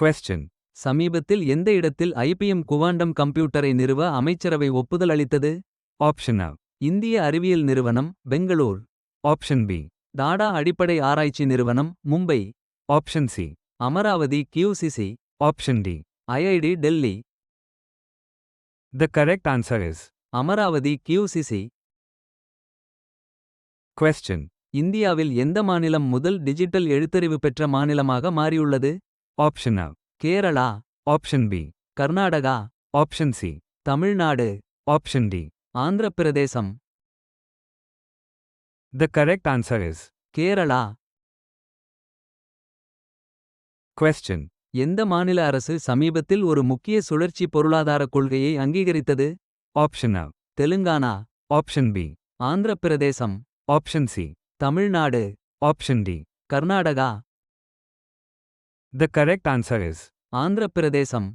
Question. சமீபத்தில் எந்த இடத்தில் ஐபிஎம் குவாண்டம் கம்ப்யூட்டரை நிறுவ அமைச்சரவை ஒப்புதல் அளித்தது? ஆப்ஷன் அ இந்திய அறிவியல் நிறுவனம் பெங்களூர். ஆப்ஷன் பி டாடா அடிப்படை ஆராய்ச்சி நிறுவனம் Mumbai. Option C Amaravati QCC option D IIT Delhi. The correct answer is Amaravati QCC question இந்தியாவில் எந்த மாநிலம் முதல் டிஜிட்டல் எழுத்தறிவு பெற்ற மாநிலமாக மாறியுள்ளது? Option a Kerala option B Karnataka option C Tamil Nadu option D Andhra Pradesh the correct answer is Kerala question எந்த மாநில அரசு சமீபத்தில் ஒரு முக்கிய சுழற்சி பொருளாதார கொள்கையை அங்கீகரித்தது? Option a Telangana. Option B Andhra Pradesh. Option C Tamil Nadu. Option D Karnataka. The correct answer is. ஆந்திரப் பிரதேசம்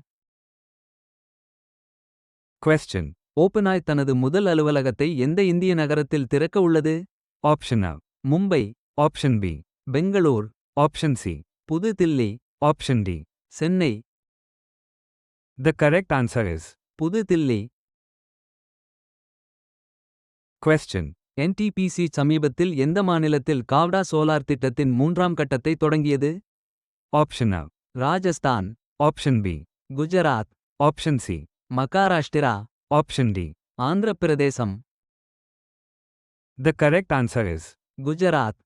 Question. ஓப்பனாய் தனது முதல் அலுவலகத்தை எந்த இந்திய நகரத்தில் திறக்க உள்ளது Option A. Mumbai Option B. Bangalore Option C. புது Delhi Option D. Chennai The correct answer is. புது தில்லி Question. என்டிபிசி சமீபத்தில் எந்த மாநிலத்தில் காவ்டா சோலார் திட்டத்தின் மூன்றாம் கட்டத்தை தொடங்கியது A. Rajasthan Option B. Gujarat Option C. Maharashtra Option D. Andhra Pradesh The correct answer is. Gujarat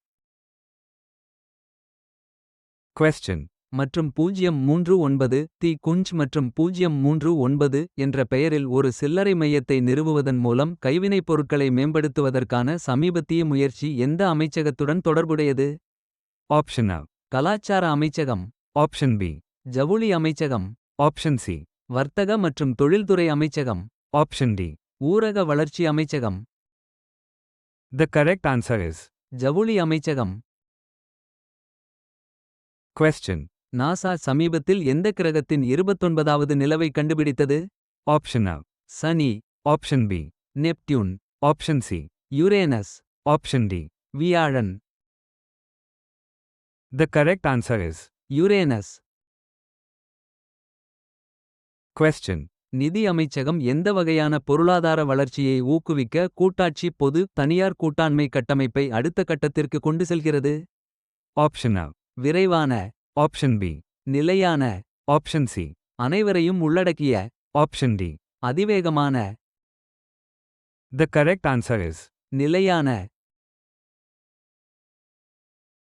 Question. மற்றும் பூஜ்யம் மூன்று ஒன்பது தி குஞ்ச் மற்றும் பூஜ்யம் மூன்று ஒன்பது என்ற பெயரில் ஒரு சில்லறை மையத்தை நிறுவுவதன் மூலம் கைவினைப் பொருட்களை மேம்படுத்துவதற்கான சமீபத்திய முயற்சி எந்த அமைச்சகத்துடன் தொடர்புடையது Option A. கலாச்சார அமைச்சகம் Option B. ஜவுளி அமைச்சகம் Option C. வர்த்தக மற்றும் தொழில்துறை அமைச்சகம் Option D. ஊரக வளர்ச்சி அமைச்சகம் The correct answer is. ஜவுளி அமைச்சகம் Question. நாசா சமீபத்தில் எந்த கிரகத்தின் இருபத்தொன்பதாவது நிலவை கண்டுபிடித்தது Option A. சனி Option B. Neptune Option C. Uranus Option D. வியாழன் The correct answer is. Uranus Question. நிதி அமைச்சகம் எந்த வகையான பொருளாதார வளர்ச்சியை ஊக்குவிக்க கூட்டாட்சி பொது தனியார் கூட்டாண்மை கட்டமைப்பை அடுத்த கட்டத்திற்கு கொண்டு செல்கிறது Option A. விரைவான Option B. நிலையான Option C. அனைவரையும் உள்ளடக்கிய Option D. அதிவேகமான The correct answer is. நிலையான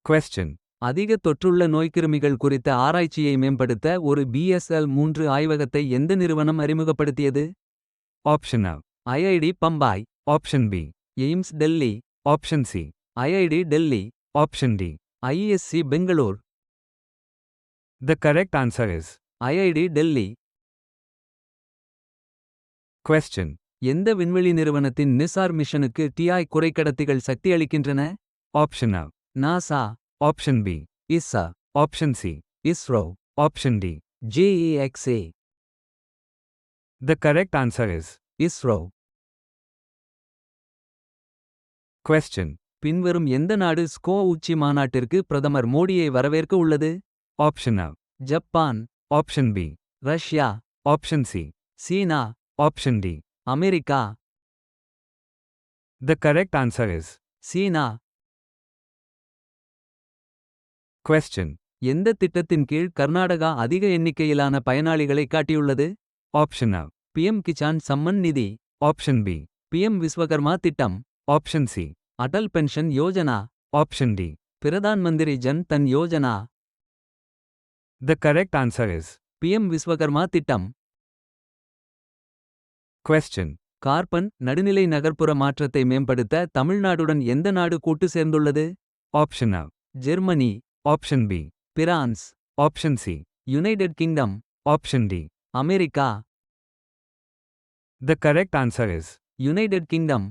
Question. அதிக தொற்றுள்ள நோய்க்கிருமிகள் குறித்த ஆராய்ச்சியை மேம்படுத்த ஒரு பிஎஸ்எல் மூன்று ஆய்வகத்தை எந்த நிறுவனம் அறிமுகப்படுத்தியது A. IIT Bombay Option B. AIIMS Delhi Option C. IIT Delhi Option D. ISC Bangalore The correct answer is. IIT Delhi Question. எந்த விண்வெளி நிறுவனத்தின் நிசார் மிஷனுக்கு டிஐ குறைக்கடத்திகள் சக்தி அளிக்கின்றன Option A. NASA option B ESA option C ISRO option D JEXA. The correct answer is ISRO Question. பின்வரும் எந்த நாடு ஸ்கோ உச்சி மாநாட்டிற்கு பிரதமர் மோடியை வரவேற்க உள்ளது option a Japan option B Russia option C China option D America the correct answer is China Question. எந்த திட்டத்தின் கீழ் கர்நாடகா அதிக எண்ணிக்கையிலான பயனாளிகளை காட்டியுள்ளது? ஆப்ஷன் அ PM Kisan Samman Nidhi option B PM Vishwakarma திட்டம் option C Atal pension Yojana option D Pradhan Mantri Jan Dhan Yojana the correct answer is PM Vishwakarma திட்டம் question carbon நடுநிலை நகர்ப்புற மாற்றத்தை மேம்படுத்த தமிழ்நாடுடன் எந்த நாடு கூட்டு சேர்ந்துள்ளது option a Germany option B. France. Option C. United Kingdom. Option D. America. The correct answer is United Kingdom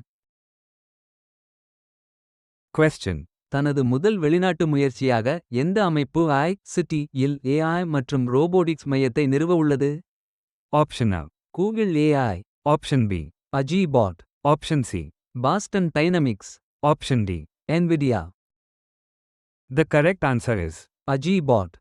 question தனது முதல் வெளிநாட்டு முயற்சியாக எந்த அமைப்பு ஐ சிட்டி இல் ஏஐ மற்றும் ரோபோடிக்ஸ் மையத்தை நிறுவ உள்ளது? Option a Google AI option B Agibot option C Boston Dynamics option D Nvidia The correct answer is Ajibot.